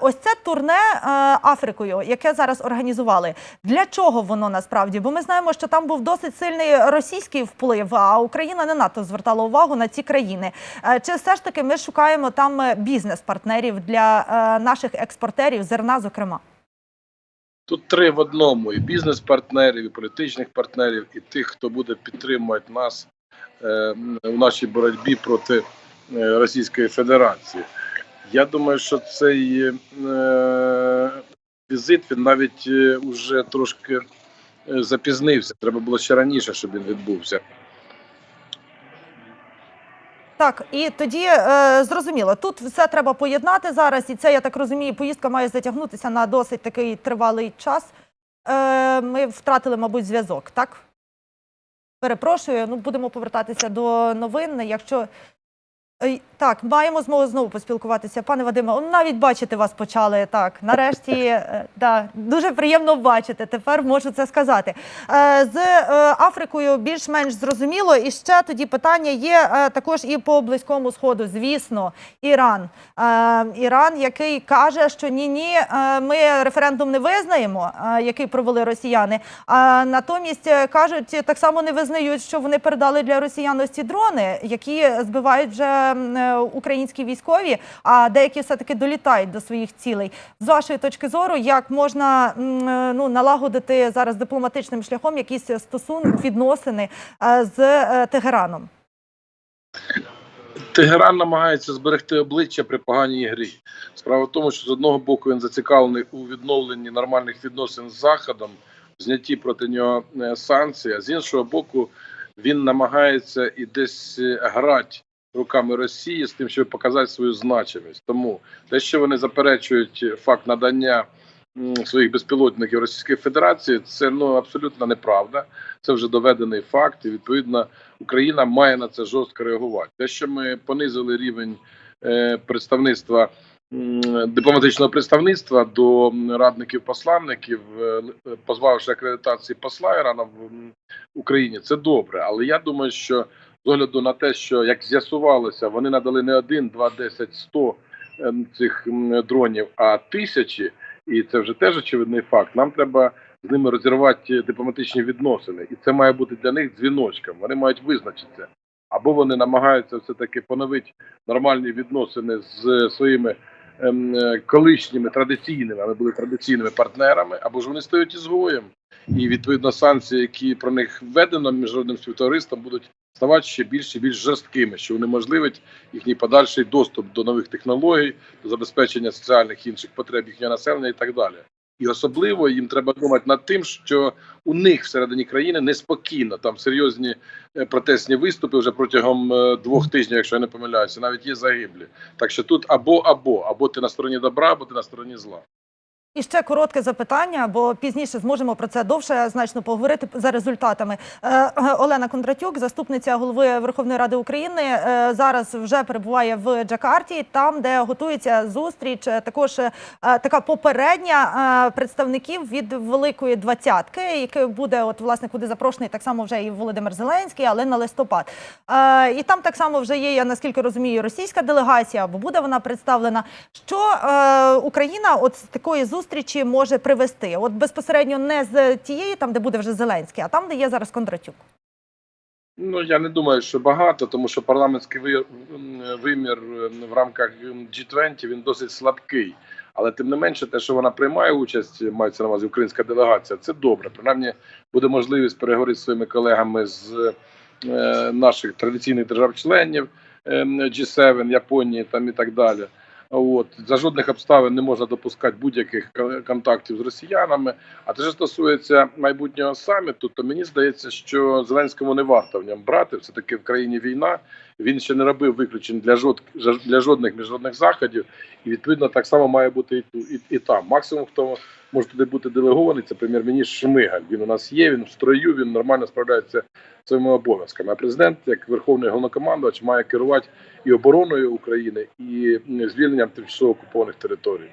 Ось це турне е, Африкою, яке зараз організували. Для чого воно насправді? Бо ми знаємо, що там був досить сильний російський вплив, а Україна не надто звертала увагу на ці країни. Е, чи все ж таки ми шукаємо там е, бізнес-партнерів для наших експортерів, зерна, зокрема? Тут три в одному: і бізнес-партнерів, і політичних партнерів, і тих, хто буде підтримувати нас в нашій боротьбі проти Російської Федерації. Я думаю, що цей е, візит він навіть е, уже трошки е, запізнився. Треба було ще раніше, щоб він відбувся. Так, і тоді е, зрозуміло, тут все треба поєднати зараз, і це я так розумію, поїздка має затягнутися на досить такий тривалий час. Е, ми втратили, мабуть, зв'язок, так? Перепрошую, ну будемо повертатися до новин. Якщо так, маємо змогу знову поспілкуватися. Пане Вадиме, навіть бачити вас почали. Так, нарешті, е, да, дуже приємно бачити. Тепер можу це сказати. Е, З е, Африкою більш-менш зрозуміло. І ще тоді питання є також і по близькому сходу. Звісно, Іран. Іран, який каже, що ні, ні, ми референдум не визнаємо, який провели росіяни. А натомість кажуть, так само не визнають, що вони передали для росіян ось ці дрони, які збивають вже українські військові, а деякі все таки долітають до своїх цілей. З вашої точки зору, як можна е, ну налагодити зараз дипломатичним шляхом якісь стосунки, відносини е, з е, Тегераном? Тегеран намагається зберегти обличчя при поганій грі. Справа в тому, що з одного боку він зацікавлений у відновленні нормальних відносин з Заходом, знятті проти нього е, санкцій, а з іншого боку, він намагається і десь е, грати руками Росії з тим, щоб показати свою значимість. Тому те, що вони заперечують факт надання своїх безпілотників Російської Федерації, це ну абсолютно неправда. Це вже доведений факт, і відповідно Україна має на це жорстко реагувати. Те, що ми понизили рівень е, представництва дипломатичного представництва до радників посланників, е, е, позбавивши акредитації посла Ірана в Україні, це добре. Але я думаю, що огляду на те, що як з'ясувалося, вони надали не один, два, десять, сто ем, цих дронів, а тисячі, і це вже теж очевидний факт. Нам треба з ними розірвати дипломатичні відносини, і це має бути для них дзвіночком. Вони мають визначитися. Або вони намагаються все таки поновити нормальні відносини з своїми ем, е, колишніми традиційними, але були традиційними партнерами, або ж вони стають ізгоєм. І відповідно санкції, які про них введено міжнародним співтовариством, будуть ставати ще більш і більш жорсткими, що унеможливить їхній подальший доступ до нових технологій, до забезпечення соціальних інших потреб їхнього населення і так далі. І особливо їм треба думати над тим, що у них всередині країни неспокійно. Там серйозні е, протестні виступи вже протягом е, двох тижнів, якщо я не помиляюся, навіть є загиблі. Так що тут або або або ти на стороні добра, або ти на стороні зла. І ще коротке запитання, бо пізніше зможемо про це довше значно поговорити за результатами. Е, е, Олена Кондратюк, заступниця голови Верховної Ради України, е, зараз вже перебуває в Джакарті, там, де готується зустріч, також така попередня представників від Великої Двадцятки, який буде, от власне, куди запрошений так само вже і Володимир Зеленський, але на листопад. І там так само вже є, я наскільки розумію, російська делегація, або буде вона представлена. Що Україна от з такої зустрічі може привести? От безпосередньо не з тієї, там де буде вже Зеленський, а там, де є зараз Кондратюк. Ну я не думаю, що багато, тому що парламентський вимір в рамках м, G20 він досить слабкий. Але тим не менше, те, що вона приймає участь, мається на увазі українська делегація, це добре. Принаймні буде можливість переговорити зі своїми колегами з е, наших традиційних держав-членів ем, G7, Японії там і так далі. От за жодних обставин не можна допускати будь-яких контактів з росіянами. А те, що стосується майбутнього саміту, то мені здається, що Зеленському не варто в ньому брати. Все таки в країні війна. Він ще не робив виключень для жод для жодних міжнародних заходів, і відповідно так само має бути і, і, і там. Максимум, хто може туди бути делегований, це прем'єр-міністр Шмигаль. Він у нас є. Він в строю, він нормально справляється своїми обов'язками. А президент, як верховний головнокомандувач, має керувати і обороною України, і звільненням тимчасово окупованих територій.